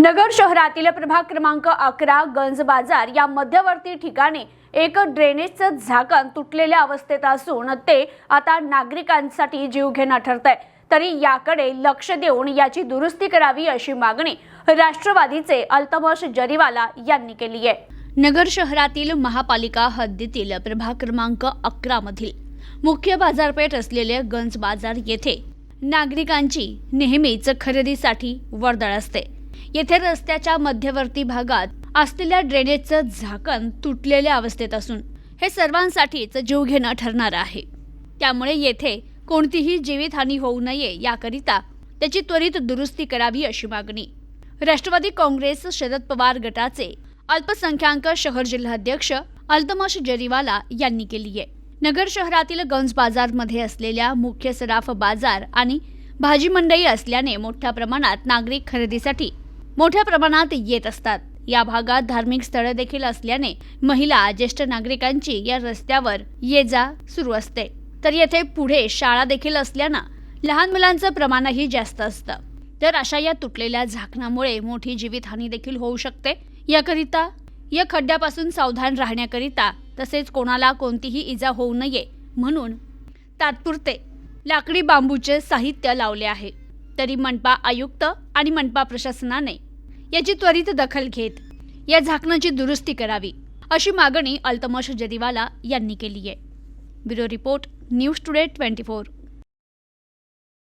नगर शहरातील प्रभाग क्रमांक अकरा गंज बाजार या मध्यवर्ती ठिकाणी एक ड्रेनेजचं झाकण तुटलेल्या अवस्थेत असून ते आता नागरिकांसाठी जीवघेणा ठरत आहे तरी याकडे लक्ष देऊन याची दुरुस्ती करावी अशी मागणी राष्ट्रवादीचे अल्तमश जरीवाला यांनी केली आहे. नगर शहरातील महापालिका हद्दीतील प्रभाग क्रमांक अकरा मधील मुख्य बाजारपेठ असलेले गंज बाजार येथे नागरिकांची नेहमीच खरेदीसाठी वर्दळ असते. येथे रस्त्याच्या मध्यवर्ती भागात असलेल्या ड्रेनेजचं झाकण तुटलेल्या अवस्थेत असून हे सर्वांसाठीच जीवघेणं ठरणार आहे. त्यामुळे येथे कोणतीही जीवितहानी होऊ नये याकरिता त्याची त्वरित दुरुस्ती करावी अशी मागणी. राष्ट्रवादी काँग्रेस शरद पवार गटाचे अल्पसंख्याक शहर जिल्हाध्यक्ष अल्तमश जरीवाला यांनी केली आहे. नगर शहरातील गंज बाजारमध्ये असलेल्या मुख्य सराफ बाजार आणि भाजी मंडई असल्याने मोठ्या प्रमाणात नागरिक खरेदीसाठी मोठ्या प्रमाणात येत असतात. या भागात धार्मिक स्थळं देखील असल्याने महिला ज्येष्ठ नागरिकांची या रस्त्यावर ये जा सुरू असते. तर येथे पुढे शाळा देखील असल्यानं लहान मुलांचं प्रमाणही जास्त असतं. तर अशा या तुटलेल्या झाकणामुळे मोठी जीवितहानी देखील होऊ शकते. याकरिता या खड्ड्यापासून सावधान राहण्याकरिता तसेच कोणाला कोणतीही इजा होऊ नये म्हणून तात्पुरते लाकडी बांबूचे साहित्य लावले आहे. तरी मनपा आयुक्त आणि मनपा प्रशासनाने याची त्वरित दखल घेत या झाकणाची दुरुस्ती करावी अशी मागणी अल्तमश जरीवाला यांनी केली आहे bureau report news today twenty four.